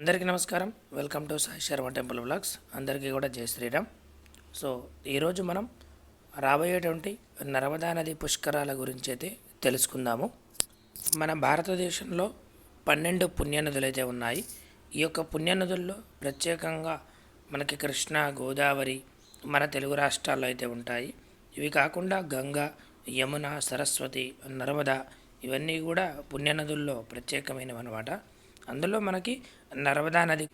అందరికీ నమస్కారం. Welcome to Sai Sharma temple blogs అందరికీ కూడా జై శ్రీరామ్. సో ఈరోజు మనం రాబోయేటువంటి నర్మదా నది పుష్కరాల గురించి అయితే తెలుసుకుందాము. మన భారతదేశంలో పన్నెండు పుణ్యనదులు అయితే ఉన్నాయి. ఈ యొక్క పుణ్యనదుల్లో ప్రత్యేకంగా మనకి కృష్ణ గోదావరి మన తెలుగు రాష్ట్రాల్లో అయితే ఉంటాయి. ఇవి కాకుండా గంగా యమున సరస్వతి నర్మదా ఇవన్నీ కూడా పుణ్యనదుల్లో ప్రత్యేకమైనవి అనమాట అందులో మనకి నర్మదా నది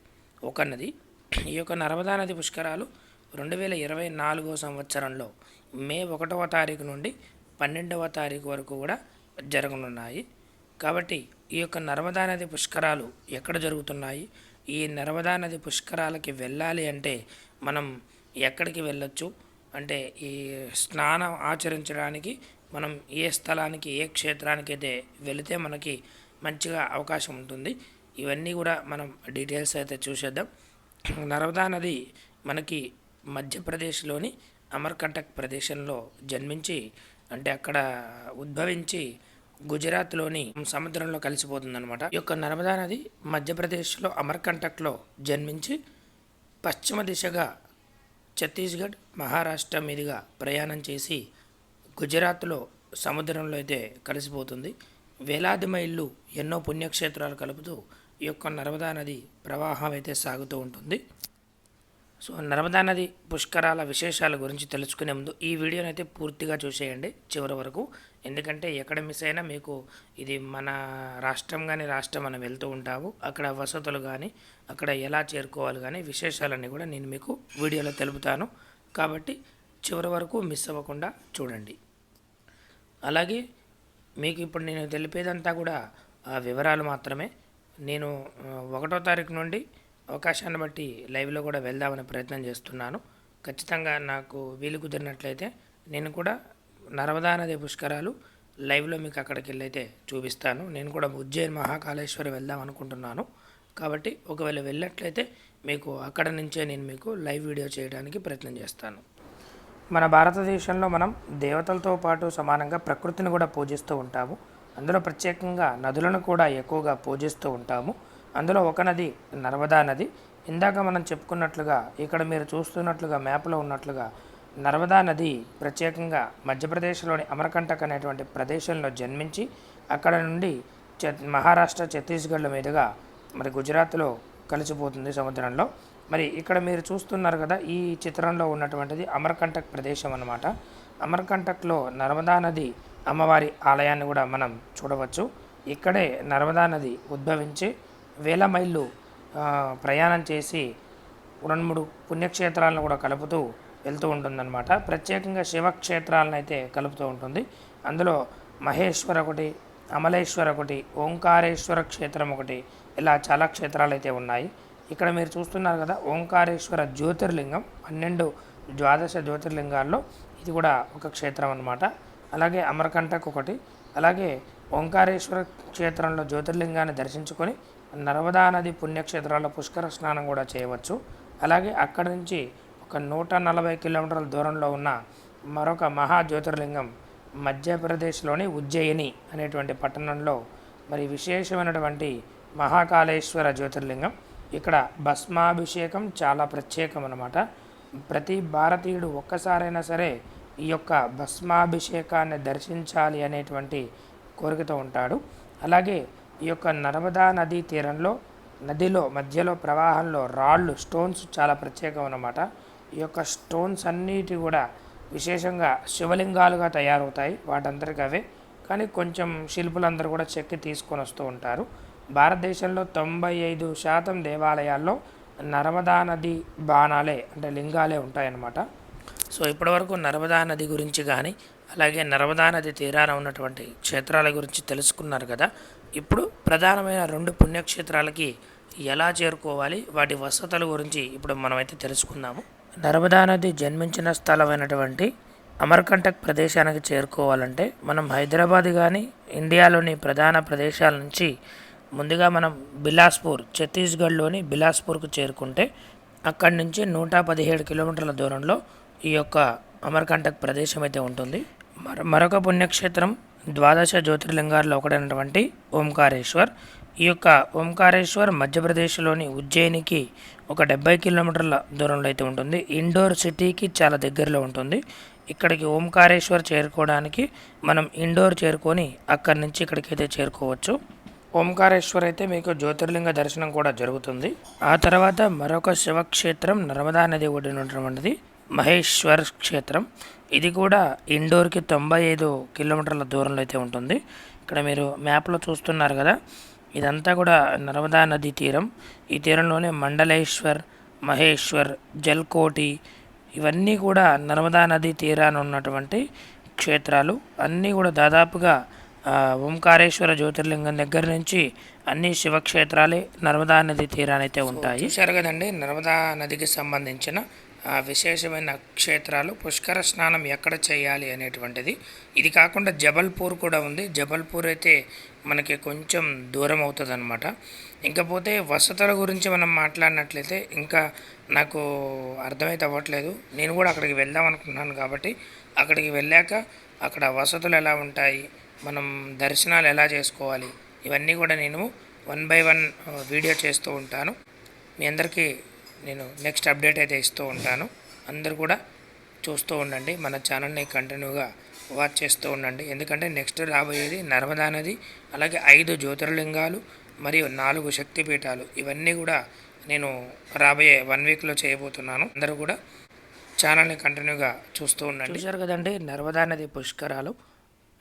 ఒక నది. ఈ యొక్క నర్మదా నది పుష్కరాలు రెండు వేల ఇరవై నాలుగో సంవత్సరంలో మే ఒకటవ తారీఖు నుండి పన్నెండవ తారీఖు వరకు కూడా జరగనున్నాయి. కాబట్టి ఈ యొక్క నర్మదా నది పుష్కరాలు ఎక్కడ జరుగుతున్నాయి? ఈ నర్మదా నది పుష్కరాలకి వెళ్ళాలి అంటే మనం ఎక్కడికి వెళ్ళొచ్చు? అంటే ఈ స్నానం ఆచరించడానికి మనం ఏ స్థలానికి ఏ క్షేత్రానికి అయితే వెళితే మనకి మంచిగా అవకాశం ఉంటుంది. ఇవన్నీ కూడా మనం డీటెయిల్స్ అయితే చూసేద్దాం. నర్మదా నది మనకి మధ్యప్రదేశ్లోని అమర్కంటక్ ప్రదేశంలో జన్మించి అంటే అక్కడ ఉద్భవించి గుజరాత్లోని సముద్రంలో కలిసిపోతుందన్నమాట. ఈ యొక్క నర్మదా నది మధ్యప్రదేశ్లో అమర్కంటక్లో జన్మించి పశ్చిమ దిశగా ఛత్తీస్గఢ్ మహారాష్ట్ర మీదుగా ప్రయాణం చేసి గుజరాత్లో సముద్రంలో అయితే కలిసిపోతుంది. వేలాది మైళ్ళు ఎన్నో పుణ్యక్షేత్రాలు కలుపుతూ ఈ యొక్క నర్మదా నది ప్రవాహం అయితే సాగుతూ ఉంటుంది. సో నర్మదా నది పుష్కరాల విశేషాల గురించి తెలుసుకునే ముందు ఈ వీడియోని అయితే పూర్తిగా చూసేయండి చివరి వరకు. ఎందుకంటే ఎక్కడ మిస్ అయినా మీకు ఇది మన రాష్ట్రం కానీ రాష్ట్రం మనం వెళ్తూ ఉంటాము. అక్కడ వసతులు కానీ అక్కడ ఎలా చేరుకోవాలి కానీ విశేషాలన్నీ కూడా నేను మీకు వీడియోలో తెలుపుతాను. కాబట్టి చివరి వరకు మిస్ అవ్వకుండా చూడండి. అలాగే మీకు ఇప్పుడు నేను తెలిపేదంతా కూడా ఆ వివరాలు మాత్రమే. నేను ఒకటో తారీఖు నుండి అవకాశాన్ని బట్టి లైవ్లో కూడా వెళ్దామనే ప్రయత్నం చేస్తున్నాను. ఖచ్చితంగా నాకు వీలు కుదిరినట్లయితే నేను కూడా నర్మదా నది పుష్కరాలు లైవ్లో మీకు అక్కడికి వెళ్ళైతే చూపిస్తాను. నేను కూడా ఉజ్జయిన్ మహాకాళేశ్వరి వెళ్దాం అనుకుంటున్నాను. కాబట్టి ఒకవేళ వెళ్ళినట్లయితే మీకు అక్కడ నుంచే నేను మీకు లైవ్ వీడియో చేయడానికి ప్రయత్నం చేస్తాను. మన భారతదేశంలో మనం దేవతలతో పాటు సమానంగా ప్రకృతిని కూడా పూజిస్తూ ఉంటాము. అందులో ప్రత్యేకంగా నదులను కూడా ఎక్కువగా పూజిస్తూ ఉంటాము. అందులో ఒక నది నర్మదా నది. ఇందాక మనం చెప్పుకున్నట్లుగా ఇక్కడ మీరు చూస్తున్నట్లుగా మ్యాప్లో ఉన్నట్లుగా నర్మదా నది ప్రత్యేకంగా మధ్యప్రదేశ్లోని అమరకంటక్ అనేటువంటి ప్రదేశంలో జన్మించి అక్కడ నుండి మహారాష్ట్ర ఛత్తీస్గఢ్ల మీదుగా మరి గుజరాత్లో కలిసిపోతుంది సముద్రంలో. మరి ఇక్కడ మీరు చూస్తున్నారు కదా ఈ చిత్రంలో ఉన్నటువంటిది అమర్కంటక్ ప్రదేశం అన్నమాట. అమర్కంటక్లో నర్మదా నది అమ్మవారి ఆలయాన్ని కూడా మనం చూడవచ్చు. ఇక్కడే నర్మదా నది ఉద్భవించి వేల మైళ్ళు ప్రయాణం చేసి రెండు మూడు పుణ్యక్షేత్రాలను కూడా కలుపుతూ వెళ్తూ ఉంటుందన్నమాట. ప్రత్యేకంగా శివక్షేత్రాలను అయితే కలుపుతూ ఉంటుంది. అందులో మహేశ్వర ఒకటి అమలేశ్వర ఒకటి ఓంకారేశ్వర క్షేత్రం ఒకటి ఇలా చాలా క్షేత్రాలు అయితే ఉన్నాయి. ఇక్కడ మీరు చూస్తున్నారు కదా ఓంకారేశ్వర జ్యోతిర్లింగం పన్నెండు ద్వాదశ జ్యోతిర్లింగాల్లో ఇది కూడా ఒక క్షేత్రం అన్నమాట. అలాగే అమరకంటక్ ఒకటి అలాగే ఓంకారేశ్వర క్షేత్రంలో జ్యోతిర్లింగాన్ని దర్శించుకొని నర్మదా నది పుణ్యక్షేత్రాల్లో పుష్కర స్నానం కూడా చేయవచ్చు. అలాగే అక్కడి నుంచి ఒక నూట నలభై కిలోమీటర్ల దూరంలో ఉన్న మరొక మహా జ్యోతిర్లింగం మధ్యప్రదేశ్లోని ఉజ్జయిని అనేటువంటి పట్టణంలో మరి విశేషమైనటువంటి మహాకాళేశ్వర జ్యోతిర్లింగం. ఇక్కడ భస్మాభిషేకం చాలా ప్రత్యేకం అన్నమాట ప్రతి భారతీయుడు ఒక్కసారైనా సరే ఈ యొక్క భస్మాభిషేకాన్ని దర్శించాలి అనేటువంటి కోరికతో ఉంటాడు. అలాగే ఈ యొక్క నర్మదా నదీ తీరంలో నదిలో మధ్యలో ప్రవాహంలో రాళ్ళు స్టోన్స్ చాలా ప్రత్యేకం అన్నమాట. ఈ యొక్క స్టోన్స్ అన్నిటి కూడా విశేషంగా శివలింగాలుగా తయారవుతాయి వాటందరికీ అవే. కానీ కొంచెం శిల్పులందరూ కూడా చెక్కి తీసుకొని వస్తూ ఉంటారు. భారతదేశంలో తొంభై ఐదు శాతం దేవాలయాల్లో నర్మదా నది బాణాలే అంటే లింగాలే ఉంటాయన్నమాట. సో ఇప్పటివరకు నర్మదా నది గురించి కానీ అలాగే నర్మదా నది తీరాన ఉన్నటువంటి క్షేత్రాల గురించి తెలుసుకున్నారు కదా. ఇప్పుడు ప్రధానమైన రెండు పుణ్యక్షేత్రాలకి ఎలా చేరుకోవాలి వాటి వసతుల గురించి ఇప్పుడు మనమైతే తెలుసుకుందాము. నర్మదా నది జన్మించిన స్థలమైనటువంటి అమర్కంటక్ ప్రదేశానికి చేరుకోవాలంటే మనం హైదరాబాద్ కానీ ఇండియాలోని ప్రధాన ప్రదేశాల నుంచి ముందుగా మనం బిలాస్పూర్ ఛత్తీస్గఢ్లోని బిలాస్పూర్కు చేరుకుంటే అక్కడి నుంచి నూట పదిహేడు కిలోమీటర్ల దూరంలో ఈ యొక్క అమర్కంటక్ ప్రదేశం అయితే ఉంటుంది. మర మరొక పుణ్యక్షేత్రం ద్వాదశ జ్యోతిర్లింగాల్లో ఒకటైనటువంటి ఓంకారేశ్వర్. ఈ యొక్క ఓంకారేశ్వర్ మధ్యప్రదేశ్లోని ఉజ్జయినికి ఒక డెబ్బై కిలోమీటర్ల దూరంలో అయితే ఉంటుంది. ఇండోర్ సిటీకి చాలా దగ్గరలో ఉంటుంది. ఇక్కడికి ఓంకారేశ్వర్ చేరుకోవడానికి మనం ఇండోర్ చేరుకొని అక్కడి నుంచి ఇక్కడికైతే చేరుకోవచ్చు. ఓంకారేశ్వర్ అయితే మీకు జ్యోతిర్లింగ దర్శనం కూడా జరుగుతుంది. ఆ తర్వాత మరొక శివక్షేత్రం నర్మదా నది ఒడినటువంటిది ఉన్నటువంటిది. మహేశ్వర్ క్షేత్రం. ఇది కూడా ఇండోర్కి తొంభై ఐదు కిలోమీటర్ల దూరంలో అయితే ఉంటుంది. ఇక్కడ మీరు మ్యాప్లో చూస్తున్నారు కదా ఇదంతా కూడా నర్మదా నది తీరం. ఈ తీరంలోనే మండలేశ్వర్ మహేశ్వర్ జల్కోటి ఇవన్నీ కూడా నర్మదా నది తీరాన ఉన్నటువంటి క్షేత్రాలు. అన్నీ కూడా దాదాపుగా ఓంకారేశ్వర జ్యోతిర్లింగం దగ్గర నుంచి అన్ని శివక్షేత్రాలే నర్మదా నది తీరానైతే ఉంటాయి. చూశారు కదండి నర్మదా నదికి సంబంధించిన ఆ, విశేషమైన క్షేత్రాలు పుష్కర స్నానం ఎక్కడ చేయాలి అనేటువంటిది. ఇది కాకుండా జబల్పూర్ కూడా ఉంది. జబల్పూర్ అయితే మనకి కొంచెం దూరం అవుతుంది అనమాట ఇంకపోతే వసతుల గురించి మనం మాట్లాడినట్లయితే ఇంకా నాకు అర్థమైతే అవ్వట్లేదు. నేను కూడా అక్కడికి వెళ్దాం అనుకుంటున్నాను కాబట్టి అక్కడికి వెళ్ళాక అక్కడ వసతులు ఎలా ఉంటాయి మనం దర్శనాలు ఎలా చేసుకోవాలి ఇవన్నీ కూడా నేను వన్ బై వన్ వీడియో చేస్తూ ఉంటాను. మీ అందరికీ నేను నెక్స్ట్ అప్డేట్ అయితే ఇస్తూ ఉంటాను. అందరు కూడా చూస్తూ ఉండండి. మన ఛానల్ని కంటిన్యూగా వాచ్ చేస్తూ ఉండండి. ఎందుకంటే నెక్స్ట్ రాబోయేది నర్మదా నది అలాగే ఐదు జ్యోతిర్లింగాలు మరియు నాలుగు శక్తిపీఠాలు. ఇవన్నీ కూడా నేను రాబోయే వన్ వీక్లో చేయబోతున్నాను. అందరూ కూడా ఛానల్ని కంటిన్యూగా చూస్తూ ఉండండి. చూశారు కదండి నర్మదా నది పుష్కరాలు.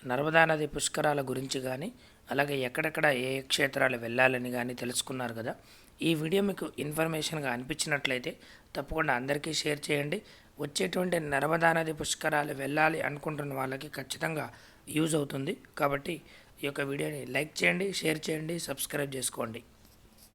నర్మదా నది పుష్కరాల గురించి కానీ అలాగే ఎక్కడెక్కడ ఏ ఏ క్షేత్రాలు వెళ్ళాలని కానీ తెలుసుకున్నారు కదా. ఈ వీడియో మీకు ఇన్ఫర్మేషన్గా అనిపించినట్లయితే తప్పకుండా అందరికీ షేర్ చేయండి. వచ్చేటువంటి నర్మదా నది పుష్కరాలు వెళ్ళాలి అనుకుంటున్న వాళ్ళకి ఖచ్చితంగా యూజ్ అవుతుంది. కాబట్టి ఈ యొక్క వీడియోని లైక్ చేయండి షేర్ చేయండి సబ్స్క్రైబ్ చేసుకోండి.